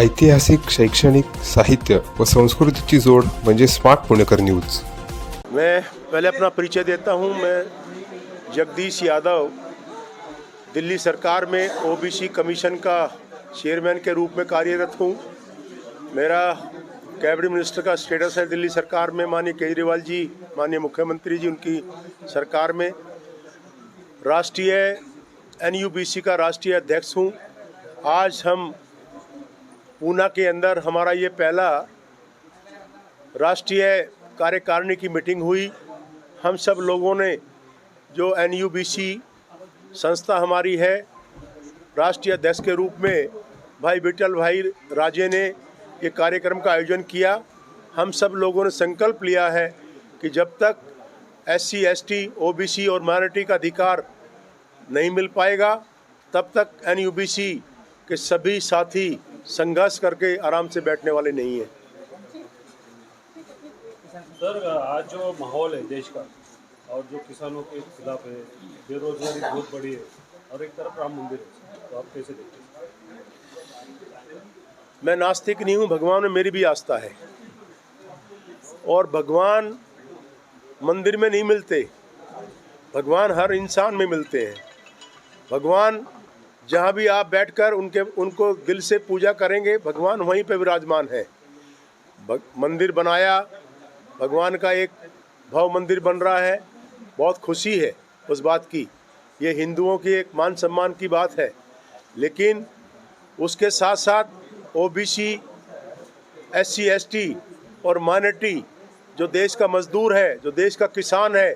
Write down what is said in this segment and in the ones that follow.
ऐतिहासिक, शैक्षणिक, साहित्य व संस्कृतीची जोड म्हणजे स्मार्ट पुणेकर न्यूज़ मैं पहले अपना परिचय देता हूँ। मैं जगदीश यादव, दिल्ली सरकार में ओबीसी कमीशन का चेयरमैन के रूप में कार्यरत हूँ। मेरा कैबिनेट मिनिस्टर का स्टेटस है दिल्ली सरकार में। माननीय केजरीवाल जी, माननीय मुख्यमंत्री जी, उनकी सरकार में। राष्ट्रीय एनयूबीसी का राष्ट्रीय अध्यक्ष हूँ। आज हम पूना के अंदर हमारा ये पहला राष्ट्रीय कार्यकारिणी की मीटिंग हुई। हम सब लोगों ने जो एनयूबीसी संस्था हमारी है, राष्ट्रीय अध्यक्ष के रूप में भाई विठल भाई राजे ने ये कार्यक्रम का आयोजन किया। हम सब लोगों ने संकल्प लिया है कि जब तक S C S T O B C और माइनॉरिटी का अधिकार नहीं मिल पाएगा, तब तक एनयूबीसी के सभी साथी संघर्ष करके आराम से बैठने वाले नहीं हैं। सर आज जो माहौल है देश का और जो किसानों के खिलाफ है बेरोजगारी बहुत बड़ी है और एक तरफ़ राम मंदिर है तो आप कैसे देखते हैं? मैं नास्तिक नहीं हूँ भगवान में मेरी भी आस्था है। और भगवान मंदिर में नहीं मिलते भगवान हर इंसान में मिलते हैं। भगवान जहाँ भी आप बैठकर उनके, उनको दिल से पूजा करेंगे, भगवान वहीं पे विराजमान है। मंदिर बनाया, भगवान का एक भव मंदिर बन रहा है। बहुत खुशी है उस बात की। ये हिंदुओं की एक मान सम्मान की बात है। लेकिन उसके साथ साथ OBC S C S T और माइनॉरिटी, जो देश का मजदूर है, जो देश का किसान है,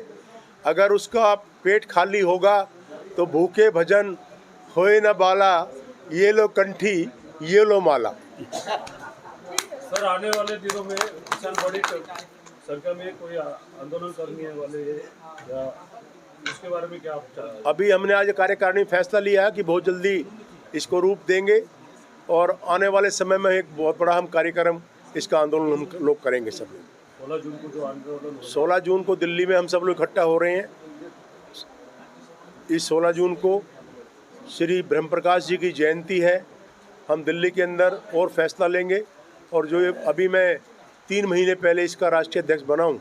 अगर उसका पेट खाली होगा तो भूखे भजन होए न बाला ये लो कंठी ये लो माला। सर आने वाले दिनों में किसान बड़ी संख्या में कोई आंदोलन करने वाले या उसके बारे में क्या आप अभी हमने आज कार्यकारिणी फैसला लिया है कि बहुत जल्दी इसको रूप देंगे और आने वाले समय में एक बहुत बड़ा हम कार्यक्रम इसका आंदोलन हम लोग करेंगे सब लोग। सोलह जून को जो आंदोलन सोलह जून को दिल्ली में हम सब लोग इकट्ठा हो रहे हैं। इस सोलह जून को श्री ब्रह्म प्रकाश जी की जयंती है। हम दिल्ली के अंदर और फैसला लेंगे और जो ये अभी मैं तीन महीने पहले इसका राष्ट्रीय अध्यक्ष बना हूँ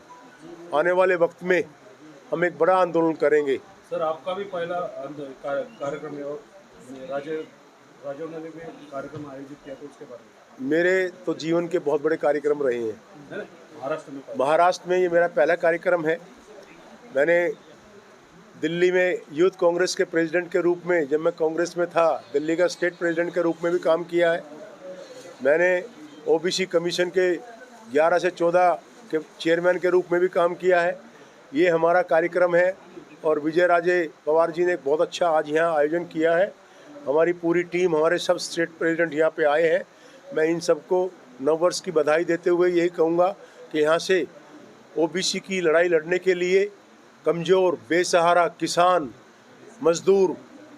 आने वाले वक्त में हम एक बड़ा आंदोलन करेंगे। सर आपका भी पहला कार्यक्रम है और राजे राजो ने भी कार्यक्रम आयोजित किया था उसके बारे में। मेरे तो जीवन के बहुत बड़े कार्यक्रम रहे हैं। महाराष्ट्र में महाराष्ट्र में ये मेरा पहला कार्यक्रम है। मैंने दिल्ली में यूथ कांग्रेस के प्रेसिडेंट के रूप में, जब मैं कांग्रेस में था, दिल्ली का स्टेट प्रेसिडेंट के रूप में भी काम किया है। मैंने ओबीसी कमीशन के 11 से 14 के चेयरमैन के रूप में भी काम किया है। ये हमारा कार्यक्रम है और विजय राजे पवार जी ने बहुत अच्छा आज यहाँ आयोजन किया है। हमारी पूरी टीम, हमारे सब स्टेट प्रेसिडेंट यहाँ पे आए हैं। मैं इन सबको नव वर्ष की बधाई देते हुए यही कहूँगा कि यहाँ से ओबीसी की लड़ाई लड़ने के लिए कमज़ोर बेसहारा किसान मजदूर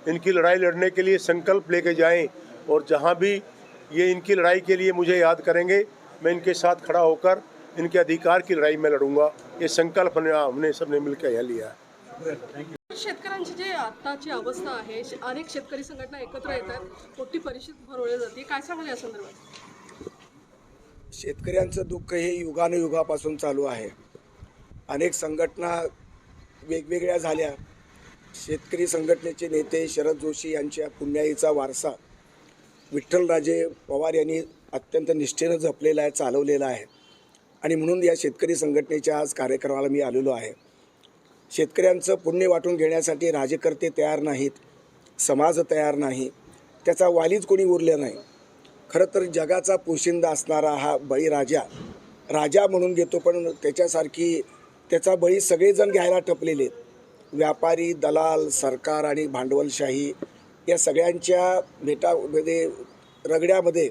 इनकी लड़ाई लड़ने के लिए संकल्प लेके जाएँ और जहाँ भी ये इनकी लड़ाई के लिए मुझे याद करेंगे मैं इनके साथ खड़ा होकर इनके अधिकार की लड़ाई में लड़ूँगा। ये संकल्प हमने हमने सबने मिलकर यहाँ लिया है। शेतकऱ्यांची जे आत्ताची अवस्था आहे अनेक शेतकरी संघटना एकत्र येतात मोठी परिषद भरवली जाते. काय सांगाल या संदर्भात? शेतकऱ्यांचं दुःख हे युगानुयुगापासून चालू आहे. अनेक संघटना वेगवेगळ्या झाल्या. शेतकरी संघटनेचे नेते शरद जोशी यांच्या पुण्याईचा वारसा विठ्ठलराजे पवार यांनी अत्यंत निष्ठेनं जपलेला आहे चालवलेला आहे. आणि म्हणून या शेतकरी संघटनेच्या आज कार्यक्रमाला मी आलेलो आहे. शेतकऱ्यांचं पुण्य वाटून घेण्यासाठी राजकर्ते तयार नाहीत समाज तयार नाही त्याचा वालीच कोणी उरले नाही. खरं तर जगाचा पोशिंदा असणारा हा बळीराजा राजा म्हणून घेतो पण त्याच्यासारखी त्याचा बळी सगळेजण घ्यायला ठपलेले आहेत. व्यापारी दलाल सरकार आणि भांडवलशाही या सगळ्यांच्या भेटामध्ये म्हणजे रगड्यामध्ये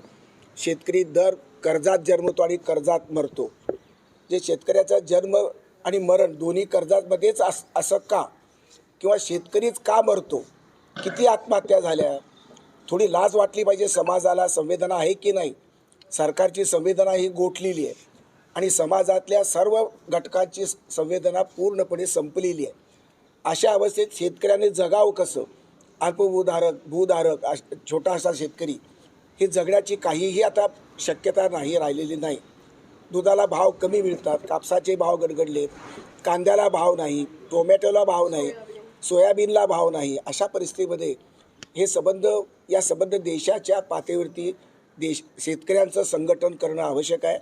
शेतकरी दर कर्जात जन्मतो आणि कर्जात मरतो. जे शेतकऱ्याचा जन्म आणि मरण दोन्ही कर्जातमध्येच अस असं का? किंवा शेतकरीच का मरतो? किती आत्महत्या झाल्या? थोडी लाज वाटली पाहिजे समाजाला संवेदना आहे की नाही? सरकारची संवेदना ही गोठलेली आहे. आणि समाजातल्या सर्व घटकांची संवेदना पूर्णपणे संपलेली आहे. अशा अवस्थेत शेतकऱ्याने जगावं कसं? अल्पभूधारक भूधारक अश छोटासा शेतकरी हे जगण्याची काहीही आता शक्यता नाही राहिलेली नाही. दुधाला भाव कमी मिळतात कापसाचे भाव गडगडलेत कांद्याला भाव नाही टोमॅटोला भाव नाही सोयाबीनला भाव नाही अशा परिस्थितीमध्ये हे संबंध या संबंध देशाच्या पातळीवरती देश शेतकऱ्यांचं संघटन करणं आवश्यक आहे.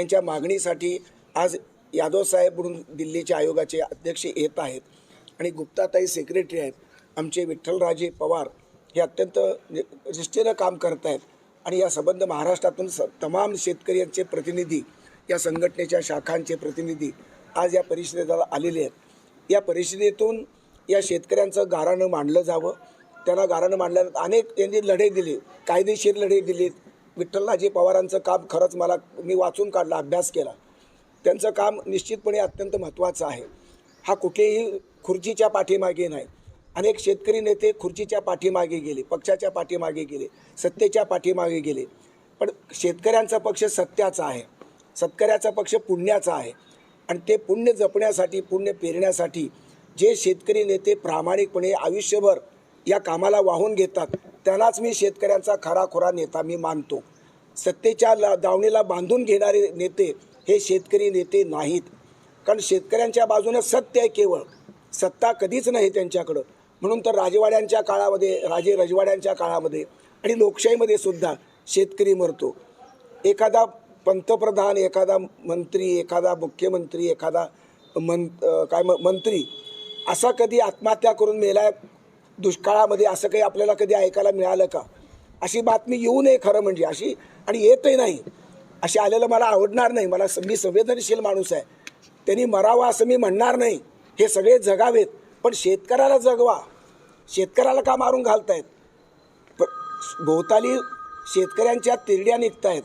यांच्या मागणीसाठी आज यादवसाहेब म्हणून दिल्लीच्या आयोगाचे अध्यक्ष येत आहेत. आणि गुप्ताताई सेक्रेटरी आहेत. आमचे विठ्ठलराजे पवार हे अत्यंत निष्ठेनं काम करत आहेत आणि या संबंध महाराष्ट्रातून स तमाम शेतकऱ्यांचे प्रतिनिधी या संघटनेच्या शाखांचे प्रतिनिधी आज या परिषदेला आलेले आहेत. या परिषदेतून या शेतकऱ्यांचं गाराणं मांडलं जावं. त्यांना गाराणं मांडल्यानंतर अनेक त्यांनी लढे दिले. कायदेशीर लढे दिलेत. विठ्ठलराजे पवारांचं काम खरंच मला मी वाचून काढला अभ्यास केला. त्यांचं काम निश्चितपणे अत्यंत महत्त्वाचं आहे. हा कुठेही खुर्चीच्या पाठीमागे नाही. अनेक शेतकरी नेते खुर्चीच्या पाठीमागे गेले पक्षाच्या पाठीमागे गेले सत्तेच्या पाठीमागे गेले. पण शेतकऱ्यांचा पक्ष सत्याचा आहे. सत्कऱ्याचा पक्ष पुण्याचा आहे. आणि ते पुण्य जपण्यासाठी पुण्य पेरण्यासाठी जे शेतकरी नेते प्रामाणिकपणे आयुष्यभर या कामाला वाहून घेतात त्यांनाच मी शेतकऱ्यांचा खराखुरा नेता मी मानतो. सत्तेच्या ला दावणीला बांधून घेणारे नेते हे शेतकरी नेते नाहीत. कारण शेतकऱ्यांच्या बाजूनं सत्य आहे केवळ. सत्ता कधीच नाही त्यांच्याकडं. म्हणून तर राजवाड्यांच्या काळामध्ये राजे रजवाड्यांच्या काळामध्ये आणि लोकशाहीमध्ये सुद्धा शेतकरी मरतो. एखादा पंतप्रधान एखादा मंत्री एखादा मुख्यमंत्री एखादा मं काय म मंत्री असा कधी आत्महत्या करून मेला दुष्काळामध्ये असं काही आपल्याला कधी ऐकायला मिळालं का? अशी बातमी येऊ नये खरं म्हणजे अशी आणि येतही नाही. अशी आलेलं मला आवडणार नाही. मला मी संवेदनशील माणूस आहे. त्यांनी मरावा असं मी म्हणणार नाही. हे सगळे जगावेत पण शेतकऱ्याला जगवा. शेतकऱ्याला का मारून घालतायत? प- भोवताली शेतकऱ्यांच्या तिरड्या निघत आहेत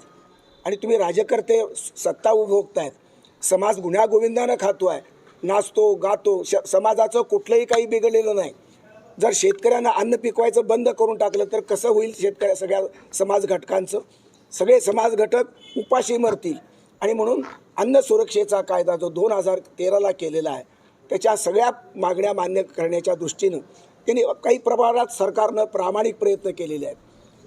आणि तुम्ही राजकर्ते सत्ता उपभोगतायत समाज गुन्ह्यागोविंदानं खातो आहे नाचतो गातो श समाजाचं कुठलंही काही बिघडलेलं नाही. जर शेतकऱ्यांना अन्न पिकवायचं बंद करून टाकलं तर कसं होईल शेतकऱ्या सगळ्या समाज घटकांचं सगळे समाज घटक उपाशी मरतील. आणि म्हणून अन्न सुरक्षेचा कायदा जो दोन हजार तेराला केलेला आहे त्याच्या सगळ्या मागण्या मान्य करण्याच्या दृष्टीनं त्यांनी काही प्रमाणात सरकारनं प्रामाणिक प्रयत्न केलेले आहेत.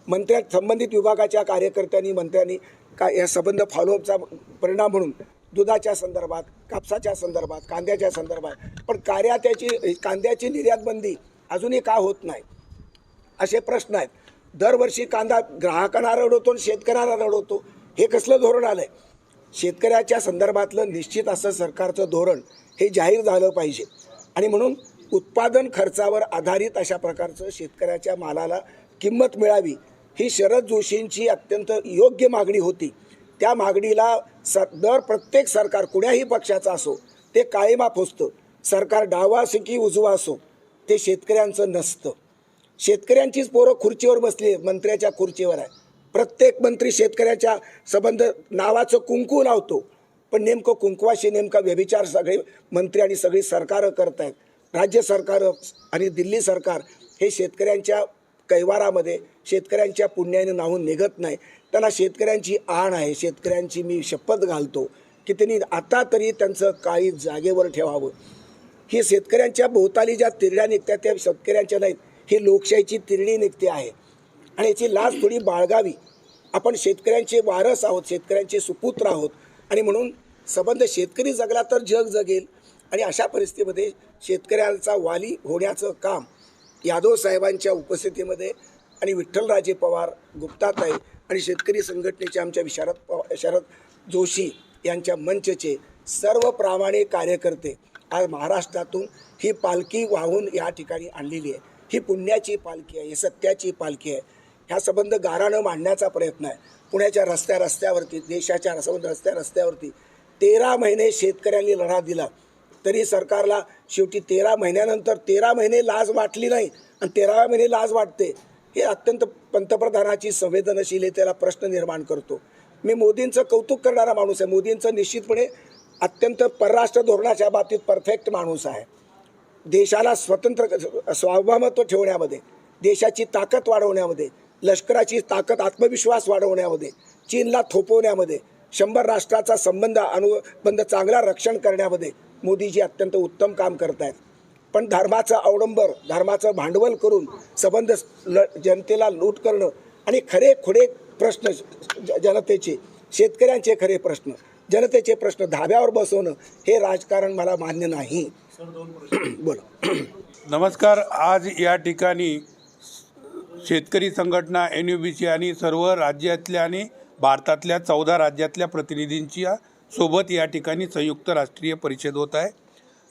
मंत्र्या संबंधित विभागाच्या कार्यकर्त्यांनी मंत्र्यांनी का या संबंध फॉलोअपचा परिणाम म्हणून दुधाच्या संदर्भात कापसाच्या संदर्भात कांद्याच्या संदर्भात पण कार्यात्याची कांद्याची निर्यातबंदी अजूनही का होत नाही? असे प्रश्न आहेत. दरवर्षी कांदा ग्राहकांना रडवतो आणि शेतकऱ्यांना रडवतो. हे कसलं धोरण आलं आहे शेतकऱ्याच्या संदर्भातलं निश्चित असं सरकारचं धोरण हे जाहीर झालं पाहिजे. आणि म्हणून उत्पादन खर्चावर आधारित अशा प्रकारचं शेतकऱ्याच्या मालाला किंमत मिळावी ही शरद जोशींची अत्यंत योग्य मागणी होती. त्या मागणीला स दर प्रत्येक सरकार कुण्याही पक्षाचं असो ते काळीमा असतं सरकार डावा असो की उजवा असो. ते शेतकऱ्यांचं नसतं. शेतकऱ्यांचीच पोरं खुर्चीवर बसली मंत्र्याच्या खुर्चीवर आहे. प्रत्येक मंत्री शेतकऱ्याच्या संबंध नावाचं कुंकू लावतो. पण नेमकं कुंकवाशी नेमका व्यभिचार सगळे मंत्री आणि सगळी सरकारं करत आहेत राज्य सरकार आणि दिल्ली सरकार हे शेतकऱ्यांच्या कैवारामध्ये शेतकऱ्यांच्या पुण्याने नाहून निघत नाही. त्यांना शेतकऱ्यांची आण आहे. शेतकऱ्यांची मी शपथ घालतो की त्यांनी आता तरी त्यांचं काही जागेवर ठेवावं. ही शेतकऱ्यांच्या भोवताली ज्या तिरड्या निघतात त्या शेतकऱ्यांच्या नाहीत. ही लोकशाहीची तिरडी निघते आहे. आणि याची लाज थोडी बाळगावी. आपण शेतकऱ्यांचे वारस आहोत शेतकऱ्यांचे सुपुत्र आहोत. आणि म्हणून संबंध शेतकरी जगला तर जग जगेल. आणि अशा परिस्थितीमध्ये शेतकऱ्यांचा वाली होण्याचं काम यादव साहेबांच्या उपस्थितीमध्ये आणि विठ्ठलराजे पवार गुप्ताताई आणि शेतकरी संघटनेचे आमच्या विशारद पवा शरद जोशी यांच्या मंचचे सर्व प्रामाणिक कार्यकर्ते आज महाराष्ट्रातून ही पालखी वाहून या ठिकाणी आणलेली आहे. ही पुण्याची पालखी आहे ही सत्याची पालखी आहे. ह्या संबंध गारानं मांडण्याचा प्रयत्न आहे. पुण्याच्या रस्त्या रस्त्यावरती देशाच्या संबंध रस्त्या रस्त्यावरती तेरा महिने शेतकऱ्यांनी लढा दिला. तरी सरकारला शेवटी तेरा महिन्यानंतर तेरा महिने लाज वाटली नाही आणि तेराव्या महिने लाज वाटते. हे अत्यंत पंतप्रधानाची संवेदनशीलतेला प्रश्न निर्माण करतो. मी मोदींचं कौतुक करणारा माणूस आहे. मोदींचं निश्चितपणे अत्यंत परराष्ट्र धोरणाच्या बाबतीत परफेक्ट माणूस आहे. देशाला स्वतंत्र स्वाभिमत्व ठेवण्यामध्ये देशाची ताकद वाढवण्यामध्ये लष्कराची ताकद आत्मविश्वास वाढवण्यामध्ये चीनला थोपवण्यामध्ये शंभर राष्ट्राचा संबंध अनुबंध चांगला रक्षण करण्यामध्ये मोदीजी अत्यंत उत्तम काम करत आहेत पण धर्माचं अवडंबर धर्माचं भांडवल करून संबंध ल जनतेला लूट करणं आणि खरे खुडे प्रश्न ज- जनतेचे शेतकऱ्यांचे खरे प्रश्न जनतेचे प्रश्न धाब्यावर बसवणं हे राजकारण मला मान्य नाही. बोला. नमस्कार. आज या ठिकाणी शेतकरी संघटना एन यू बी सी आणि सर्व राज्यातल्या आणि भारतातल्या चौदा राज्यातल्या प्रतिनिधींच्या सोबत या ठिकाणी संयुक्त राष्ट्रीय परिषद होत आहे.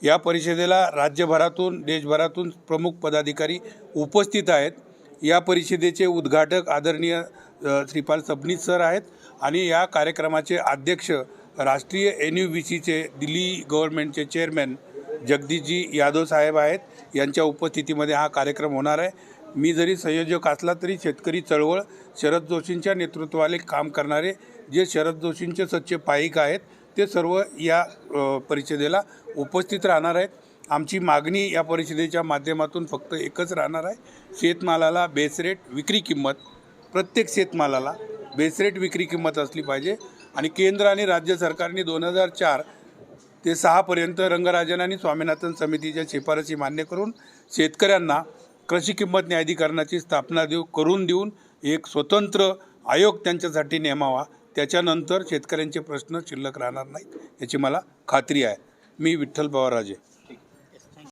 या परिषदेला राज्यभरातून देशभरातून प्रमुख पदाधिकारी उपस्थित आहेत. या परिषदेचे उद्घाटक आदरणीय श्रीपाल सबनीस सर आहेत आणि या कार्यक्रमाचे अध्यक्ष राष्ट्रीय एन यू बी सीचे दिल्ली गव्हर्नमेंटचे चेअरमॅन जगदीशजी यादव साहेब आहेत. यांच्या उपस्थितीमध्ये हा कार्यक्रम होणार आहे. मी जरी संयोजक असला तरी शेतकरी चळवळ शरद जोशींच्या नेतृत्वाले काम करणारे जे शरद जोशींचे सच्चे पाईक आहेत ते सर्व या परिषदेला उपस्थित राहणार आहेत. आमची मागणी या परिषदेच्या माध्यमातून फक्त एकच राहणार आहे. शेतमालाला बेस रेट विक्री किंमत प्रत्येक शेतमालाला बेसरेट विक्री किंमत असली पाहिजे. आणि केंद्र आणि राज्य सरकारने दोन हजार चार ते सहापर्यंत रंगराजन आणि स्वामीनाथन समितीच्या शिफारसी मान्य करून शेतकऱ्यांना कृषी किंमत न्यायाधिकरणाची स्थापना देऊ करून देऊन एक स्वतंत्र आयोग त्यांच्यासाठी नेमावा. त्याच्यानंतर शेतकऱ्यांचे प्रश्न शिल्लक राहणार नाहीत याची मला खात्री आहे. मी विठ्ठल पवारराजे.